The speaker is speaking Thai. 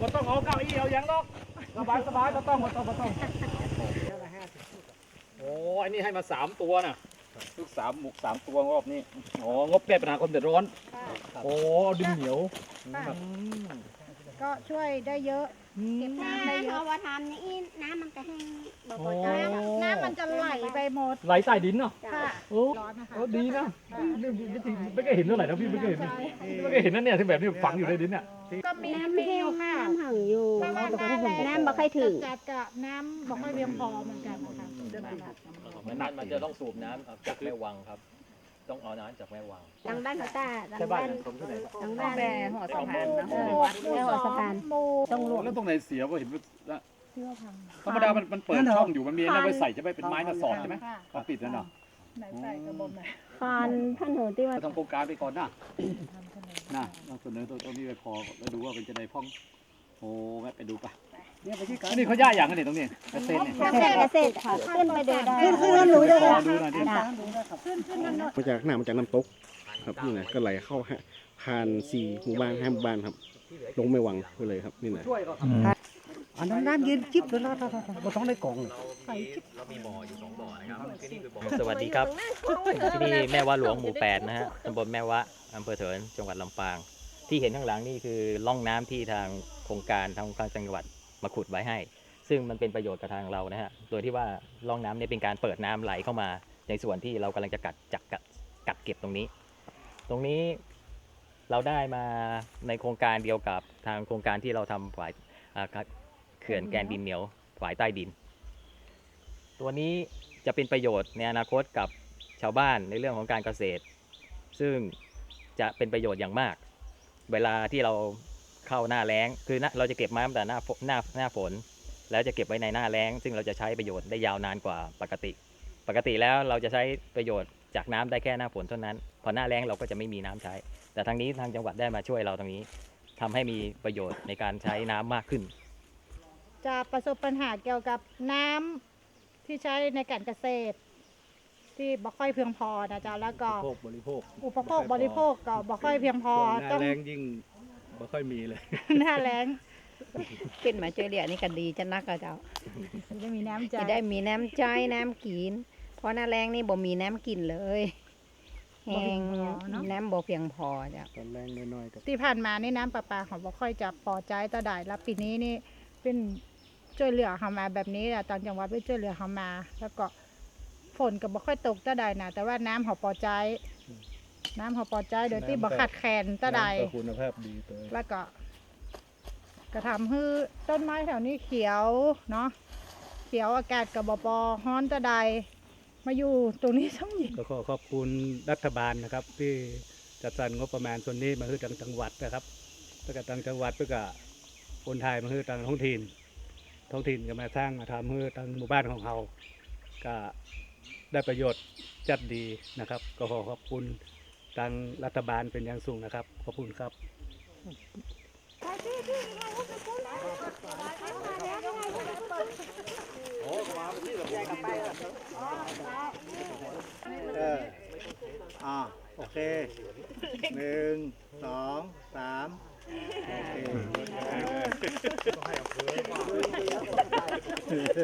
เอาเก้าอี้เอาอย่างนอกสบายสบายไม่ต้องไม่ต้องไม่ต้องโอ้อันนี้ให้มาสามตัวน่ะลูกสามหมุกสามตัวรอบนี้อ๋องบแก้ปัญหาคนเดือดร้อนโอ้ดึงเหนียวค่ะก็ช่วยได้เยอะเก็บถ้าน้ำได้เยเขาอะว่าทำนี่น้ำมันก็แห้งบ่โอ้บ่ได้น้ำน้ำมันจะไหลไปหมดไหลใต้ดินเนาะค่ะโอ้ร้อนนะคะโอ้ดีนะไม่เคยเห็นเท่าไหร่นะพี่ไม่เคยเห็นไม่เคยเห็นนั่นเนี่ยที่แบบนี้ฝังอยู่ในดินเนี่ย ก็มีน้ำมีแห้องยู่ค่ะน้ำเห่าอยู่เพราะว่าหน้าแรงน้ำบ่ค่อยถึงจัดกับน้ำบ่ค่อยเพียงพอเหมือนกันนะคะมันนั่นมันจะต้องสูบน้ำจากแม่วังครับ ต้องเอาน้ำจากแม่วังทางบ้านเขาตาทางใช่บ้าบ้านนผมที่ไหนทางบ้านแม่หัวสะพานนะหมู่หมู่สองหมู่ต้องลวกแล้วตรงไหนเสียว่าเห็นว่าเชื่อพังธรรมดามันมันเปิดช่องอยู่มันมีอะไรไว้ใส่จะไม่เป็นไม้น่ะสอดใช่ไหมค่ะก็ปิดแล้วเนาะ ไหนใส่กระบอกไหนคอนท่านหูที่ว่าทำโครงการไปก่อนนะนะเราเสนอตัวตรงนี้ไปพอแล้วดูว่าเป็นจะได้พ่องโอ้แม่ไปดูปะนี่เขาย่าอย่างกันเนี่ยตรงนี้เกษตรเนี่ยเกษตรเกษตรค่ะขึ้นไปดูได้ขึ้นขึ้นหนูเลยขอดูหน่อยดิจ้ะขึ้นขึ้นนั่นน่ะมาจากน้ำมาจากน้ำตกครับนี่นะก็ไหลเข้าฮะผ่านสี่หมู่บ้านห้าหมู่บ้านครับ ลงไม่หวังไปเลยครับนี่นะช่วยก็ อันนั้นน้ำเย็นจิ๊บเลยนะเราต้องได้กล่องเลยเรามีบ่ออยู่สองบ่อนะครับที่นี่คือบ่อสวัสดีครับ ที่นี่แม่วะหลวงหมู่แปดนะฮะตำบลแม่วะอำเภอเถินจังหวัดลำปาง ที่เห็นข้างหลังนี่คือร่องน้ำที่ทางโครงการทางการจังหวัดมาขุดไว้ให้ ซึ่งมันเป็นประโยชน์กับทางเรานะฮะโดยที่ว่าร่องน้ำเนี่ยเป็นการเปิดน้ำไหลเข้ามา ในส่วนที่เรากำลังจะกัดจักกัดกัดเก็บตรงนี้ ตรงนี้เราได้มาในโครงการเดียวกับทางโครงการที่เราทำฝ่ายอ่าครับ เขื่อนแกนดินเหนียวฝายใต้ดิน ตัวนี้จะเป็นประโยชน์ในอนาคตกับชาวบ้านในเรื่องของการเกษตร ซึ่งจะเป็นประโยชน์อย่างมาก เวลาที่เราเข้าหน้าแล้ง คือเราจะเก็บมาตั้งแต่หน้าฝนหน้าหน้าฝน แล้วจะเก็บไว้ในหน้าแล้ง ซึ่งเราจะใช้ประโยชน์ได้ยาวนานกว่าปกติ ปกติแล้วเราจะใช้ประโยชน์จากน้ำได้แค่หน้าฝนเท่านั้น พอหน้าแล้งเราก็จะไม่มีน้ำใช้ แต่ทางนี้ทางจังหวัดได้มาช่วยเราตรงนี้ทำให้มีประโยชน์ในการใช้น้ำมากขึ้น จะประสบปัญหาเกี่ยวกับน้ำที่ใช้ในการเกษตร ที่บ่ค่อยเพียงพอนะจ๊ะแล้วก็โภคบริโภคอุปโภคบริโภคก็บ่ค่อยเพียงพอหน้าต้องแรงยิ่งไม่ค่อยมีเลย หน้าแรงขึ้นมาช่วยเหลือนี่ก็ดีจะนักก็เจ้าจะมีน้ำใจจะได้มีน้ำใจน้ำกิน เพราะหน้าแรงนี่บ่มีน้ำกินเลยแห้งน้ำบ่เพียงพอจ้ะตอนแรงน้อยๆกับที่ผ่านมานี่น้ำประปาของบ่ค่อยจะพอใจต่อได้แล้วปีนี้นี่เป็น ช่วยเหลือเขามาแบบนี้แหละตอนจังหวัดไปช่วยเหลือเขามา แล้วก็ฝนก็บ่ค่อยตกต่อใดนะแต่ว่าน้ำเขาพอใจ น้ำเขาพอใจโดยที่บ่ขาดแคลนต่อใด น้ำก็คุณภาพดีตัวแล้วก็กระทำให้ต้นไม้แถวนี้เขียวเนาะเขียวอากาศกับบปอฮ้อนตะใด มาอยู่ตรงนี้ช่องหญิงก็ขอขอบคุณรัฐบาลนะครับ ที่จัดสรรงบประมาณส่วนนี้มาให้ทางจังหวัดนะครับแล้วก็ทางจังหวัดเพื่อกับคนไทยมาให้ทางท้องถิ่น ท้องถิ่นก็มาสร้างมาทำให้ทางหมู่บ้านของเราก็ได้ประโยชน์จัดดีนะครับ ก็ขอขอบคุณทางรัฐบาลเป็นอย่างสูงนะครับ ขอบคุณครับเอออ่าโอเคหนึ่งสอง สามโอเค